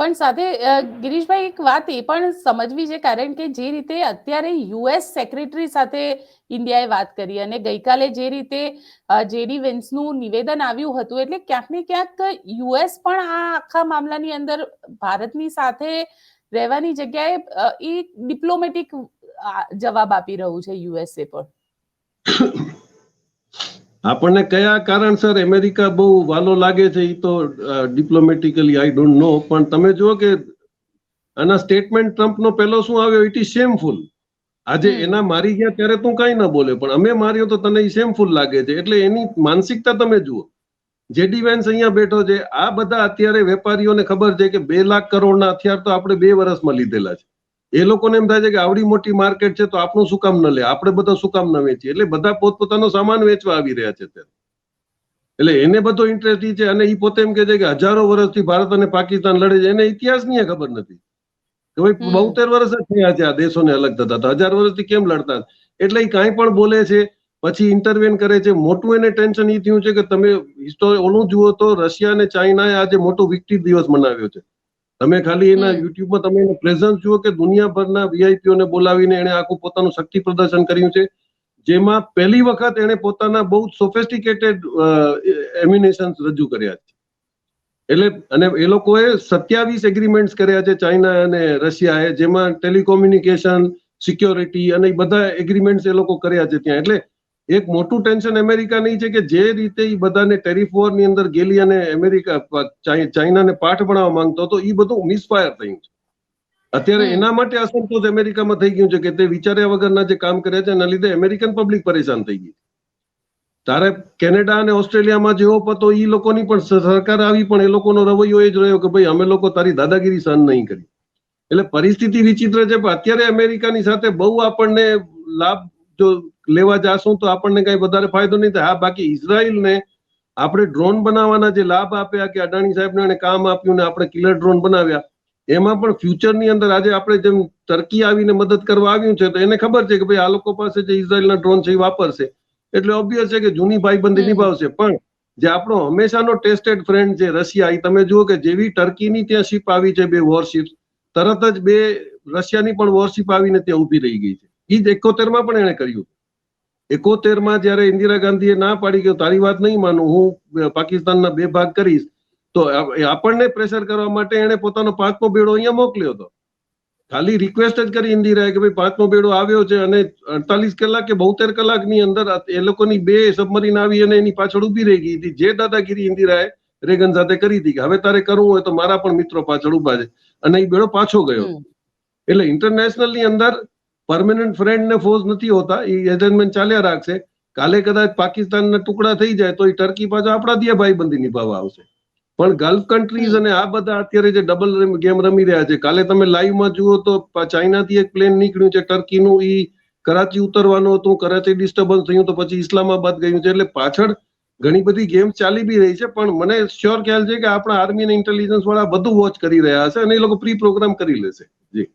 પણ સાથે ગિરીશભાઈ એક વાત એ પણ સમજવી છે, કારણ કે જે રીતે અત્યારે યુએસ સેક્રેટરી સાથે ઇન્ડિયાએ વાત કરી અને ગઈકાલે જે રીતે જેડી વેન્સનું નિવેદન આવ્યું હતું, એટલે ક્યાંક ને ક્યાંક યુએસ પણ આ આખા મામલાની અંદર ભારતની સાથે રહેવાની જગ્યાએ એ ડિપ્લોમેટિક જવાબ આપી રહ્યું છે યુએસએ પણ આપણને કયા કારણસર અમેરિકા બહુ વાલો લાગે છે એ તો ડિપ્લોમેટિકલી આઈ ડોન્ટ નો પણ તમે જુઓ કે આના સ્ટેટમેન્ટ ટ્રમ્પનો પહેલો શું આવ્યો? ઇટ ઇઝ શેમફુલ આજે એના મારી ગયા ત્યારે તું કઈ ના બોલે પણ અમે માર્યો તો તને એ શેમફુલ લાગે છે. એટલે એની માનસિકતા તમે જુઓ. જેડી વેન્સ અહીંયા બેઠો છે આ બધા અત્યારે વેપારીઓને ખબર છે કે બે લાખ કરોડના હથિયાર તો આપણે બે વર્ષમાં લીધેલા છે. એ લોકોને એમ થાય છે કે આવડી મોટી માર્કેટ છે તો આપણું શું કામ ન લે? આપણે બધા શું કામ ન વેચીએ? એટલે બધા પોતપોતાનો સામાન વેચવા આવી રહ્યા છે ત્યારે એટલે એને બધો ઇન્ટરેસ્ટ ઈ છે અને એ પોતે એમ કે છે કે હજારો વર્ષથી ભારત અને પાકિસ્તાન લડે છે. એને ઇતિહાસની ખબર નથી. કે ભાઈ બોતેર વર્ષ જ થયા છે આ દેશોને અલગ થતા. તો હજાર વર્ષથી કેમ લડતા? એટલે એ કાંઈ પણ બોલે છે પછી ઇન્ટરવેન કરે છે. મોટું એને ટેન્શન એ થયું છે કે તમે હિસ્ટોરી ઓલું જુઓ તો રશિયા અને ચાઇનાએ આજે મોટો વિક્ટી દિવસ મનાવ્યો છે. તમે ખાલી એના યુટ્યુબમાં તમે એનો પ્રેઝન્સ જુઓ કે દુનિયાભરના વીઆઈપીઓને બોલાવીને એણે આખું પોતાનું શક્તિ પ્રદર્શન કર્યું છે. જેમાં પહેલી વખત એણે પોતાના બહુ સોફેસ્ટિકેટેડ એમિનેશન્સ રજૂ કર્યા છે. એટલે અને એ લોકોએ સત્યાવીસ એગ્રીમેન્ટ્સ કર્યા છે ચાઇના અને રશિયાએ જેમાં ટેલિકોમ્યુનિકેશન સિક્યોરિટી અને બધા એગ્રીમેન્ટ્સ એ લોકો કર્યા છે ત્યાં. એટલે એક મોટું ટેન્શન અમેરિકાની છે કે જે રીતે એ બધાને ટેરિફ વોરની અંદર ગેલી અને અમેરિકા ચાઇનાને પાઠ ભણાવવા માંગતો હતો એ બધું મિસફાયર થયું છે. અત્યારે એના માટે અસંતોષ અમેરિકામાં થઈ ગયું છે કે તે વિચાર્યા વગરના જે કામ કર્યા છે એના લીધે અમેરિકન પબ્લિક પરેશાન થઈ ગઈ તારે કેનેડા અને ઓસ્ટ્રેલિયામાં જેવો પતો એ લોકોની પણ સરકાર આવી પણ એ લોકોનો રવૈયો એ જ રહ્યો કે ભાઈ અમે લોકો તારી દાદાગીરી સહન નહીં કરી. એટલે પરિસ્થિતિ વિચિત્ર છે પણ અત્યારે અમેરિકાની સાથે બહુ આપણને લાભ જો લેવા જાશું તો આપણને કઈ વધારે ફાયદો નહીં થાય. હા બાકી ઇઝરાયલને આપણે ડ્રોન બનાવવાના જે લાભ આપ્યા કે અદાણી સાહેબને એને કામ આપ્યું ને આપણે કિલર ડ્રોન બનાવ્યા એમાં પણ ફ્યુચરની અંદર આજે આપણે જેમ ટર્કી આવીને મદદ કરવા આવ્યું છે તો એને ખબર છે કે ભાઈ આ લોકો પાસે જે ઇઝરાયલના ડ્રોન છે એ વાપરશે. એટલે ઓબ્વિયસ છે કે જૂની ભાઈબંધી નિભાવશે. પણ જે આપણો હંમેશાનો ટેસ્ટેડ ફ્રેન્ડ છે રશિયા એ તમે જુઓ કે જેવી ટર્કીની ત્યાં શિપ આવી છે બે વોરશિપ તરત જ બે રશિયાની પણ વોરશિપ આવીને ત્યાં ઊભી રહી ગઈ છે. એ જ એકોતેરમાં પણ એણે કર્યું. એકોતેરમાં જ્યારે ઇન્દિરા ગાંધીએ ના પાડી ગયો તારી વાત નહીં માનું હું પાકિસ્તાનના બે ભાગ કરીશ તો આપણને પ્રેશર કરવા માટે એણે પોતાનો પાંચમો બેડો અહીંયા મોકલ્યો હતો. ખાલી રિક્વેસ્ટ જ કરી ઇન્દિરાએ કે ભાઈ પાંચમો બેડો આવ્યો છે અને અડતાલીસ કલાક કે બોતેર કલાકની અંદર એ લોકોની બે સબમરીન આવી અને એની પાછળ ઊભી રહી ગઈ હતી. જે દાદાગીરી ઇન્દિરાએ રેગન સાથે કરી હતી કે હવે તારે કરવું હોય તો મારા પણ મિત્રો પાછળ ઊભા છે. અને એ બેડો પાછો ગયો. એટલે ઇન્ટરનેશનલની અંદર પરમેનન્ટ ફ્રેન્ડ ને ફોઝ નથી હોતા એ એજન્ટમેન્ટ ચાલ્યા રાખશે. કાલે કદાચ પાકિસ્તાનના ટુકડા થઈ જાય તો એ ટર્કી પાછો આપણા ત્યાં ભાઈબંધી નિભાવવા આવશે. પણ ગલ્ફ કન્ટ્રીઝ અને આ બધા અત્યારે જે ડબલ ગેમ રમી રહ્યા છે, કાલે તમે લાઈવમાં જુઓ તો ચાઇનાથી એક પ્લેન નીકળ્યું છે ટર્કીનું ઈ કરાચી ઉતરવાનું હતું, કરાચી ડિસ્ટર્બન્સ થયું તો પછી ઇસ્લામાબાદ ગયું છે, એટલે પાછળ ઘણી બધી ગેમ ચાલી બી રહી છે, પણ મને શ્યોર ખ્યાલ છે કે આપણા આર્મી અને ઇન્ટેલિજન્સ વાળા બધું વોચ કરી રહ્યા હશે અને એ લોકો પ્રી પ્રોગ્રામ કરી લેશે. જી.